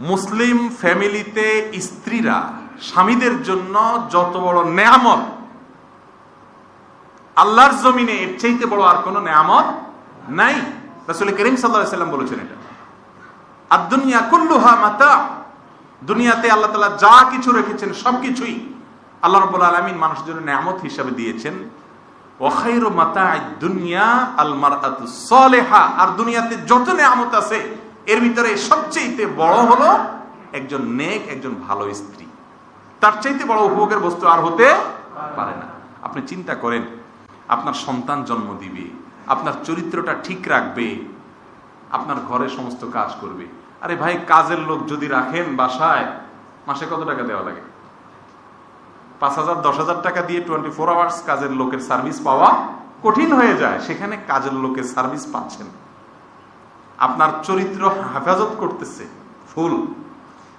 মুসলিম ফ্যামিলিতে স্ত্রীরা স্বামীদের জন্য যত বড় নেয়ামত, আল্লাহর জমিনে এর চাইতে বড় আর কোনো নেয়ামত নাই। রাসূল করিম সাল্লাম বলেছেন এটা। আর দুনিয়া কুল্লুহা মাতা। দুনিয়াতে আল্লাহ তাআলা যা কিছু রেখেছেন সবকিছুই আল্লাহ রাব্বুল আলামিন মানুষের জন্য নেয়ামত হিসাবে দিয়েছেন। ওয়া খায়রু মাতা'আদ দুনিয়া আল মারআতু সালিহা আর দুনিয়াতে যত নেয়ামত আছে এর ভিতরে সবচেয়ে বড় হলো একজন নেক, একজন ভালো স্ত্রী। তার চাইতে বড় উপভোগের বস্তু আর হতে পারে না। আপনি চিন্তা করেন, আপনার সন্তান জন্ম দিবে, আপনার চরিত্রটা ঠিক রাখবে, আপনার ঘরে সমস্ত কাজ করবে। আরে ভাই, কাজের লোক যদি রাখেন বাসায়, মাসে কত টাকা দেওয়া লাগে? পাঁচ হাজার, দশ হাজার টাকা দিয়ে টোয়েন্টি ফোর আওয়ার্স কাজের লোকের সার্ভিস পাওয়া কঠিন হয়ে যায়। সেখানে কাজের লোকের সার্ভিস পাচ্ছেন। আপনার চরিত্র হেফাজত করতেছে, ফুল।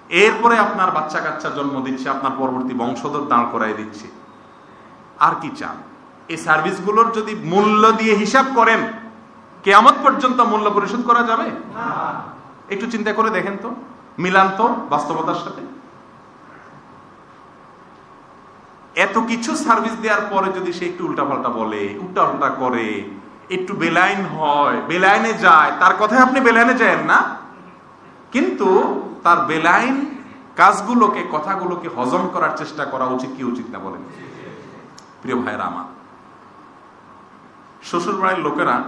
এরপরে আপনার বাচ্চা কাচ্চা জন্ম দিচ্ছে, আপনার পরবর্তী বংশধর দাঁড় করাই দিচ্ছে। আর কি চান? এই সার্ভিসগুলোর যদি মূল্য দিয়ে হিসাব করেন, কেয়ামত পর্যন্ত মূল্য পরিশোধ করা যাবে? একটু চিন্তা করে দেখেন তো, মিলান তো বাস্তবতার সাথে। এত কিছু সার্ভিস দেওয়ার পরে যদি সে একটু উল্টাপাল্টা বলে, উল্টাপাল্টা করে একটু বেলাইন হয়, বেলাইনে যায়। তার কথায় আপনি বেলাইনে যায়েন না। কিন্তু তার বেলাইন কাজগুলোকে, কথাগুলোকে হজম করার চেষ্টা করা উচিত কি উচিত না বলেন? প্রিয় ভাইয়েরা আমার শ্বশুর বাড়ির লোকেরা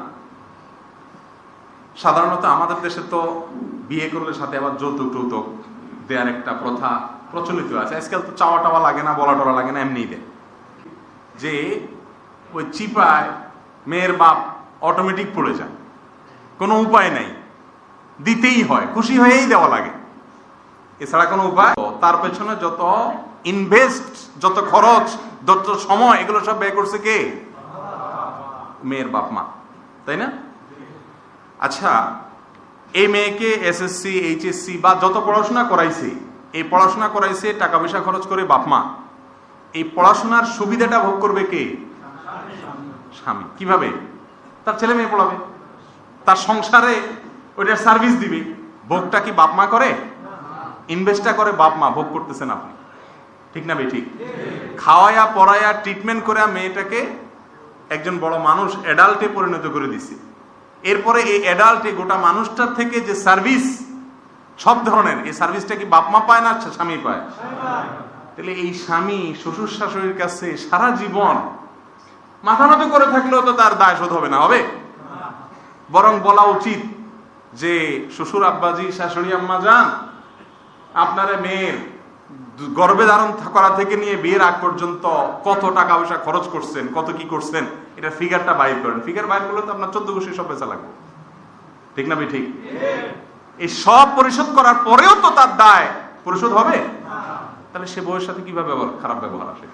সাধারণত আমাদের দেশে তো বিয়ে করলে সাথে আবার যৌতুক টৌতুক দেওয়ার একটা প্রথা প্রচলিত আছে। আজকাল তো চাওয়া টাওয়া লাগে না বলা টলা লাগে না, এমনিই দেয়। যে ওই চিপায় মেয়ের বাপ অটোমেটিক পড়ে যায় কোনো উপায় নাই। দিতেই হয়, খুশি হয়েই দেওয়া লাগে। এছাড়া কোনো উপায়? তার পেছনে যত ইনভেস্ট যত খরচ, যত সময়, এগুলো সব ব্যয় করছে কে? মেয়ের বাপ মা। তাই না? আচ্ছা এই মেয়েকে এসএসসি এইচএসসি বা যত পড়াশোনা করাইছে, এই পড়াশোনা করাইছে, টাকা পয়সা খরচ করে বাপ মা। এই পড়াশোনার সুবিধাটা ভোগ করবে কে? স্বামী। কীভাবে? তার ছেলে মেয়ে পড়াবে। তার সংসারে ওইটার সার্ভিস দিবে। ভোগটা কি বাপ মা করে? ইনভেস্টটা করে বাপ মা, ভোগ করতেছেন আপনি। ঠিক না ভাই ঠিক খাওয়ায়া, পড়ায়া ট্রিটমেন্ট করে মেয়েটাকে একজন বড় মানুষ অ্যাডাল্টে পরিণত করে দিছে। এরপরে এই অ্যাডাল্টে গোটা মানুষটার থেকে যে সার্ভিস সব ধরনের, এই সার্ভিসটা কি বাপ মা পায় না স্বামী পায়? তাহলে এই স্বামী, শ্বশুর শাশুড়ির কাছে সারা জীবন মাথা নত করে থাকলেও তো তার দায় শোধ হবে না, হবে? বরং বলা উচিত যে শ্বশুর আব্বাজি, শাশুড়ি আম্মা যান, আপনার মেয়ের গর্ভে ধারণ করা থেকে নিয়ে বিয়ের আগ পর্যন্ত কত টাকা পয়সা খরচ করছেন, কত কি করছেন, এটা ফিগারটা বাইর করেন। ফিগার বাইর করলে তো আপনার চোদ্দ গোষ্ঠী সব বেচা লাগবে। ঠিক না ভাই, ঠিক? এই সব পরিশোধ করার পরেও তো তার দায় পরিশোধ হবে? তাহলে সে বউয়ের সাথে কীভাবে খারাপ ব্যবহার আসে?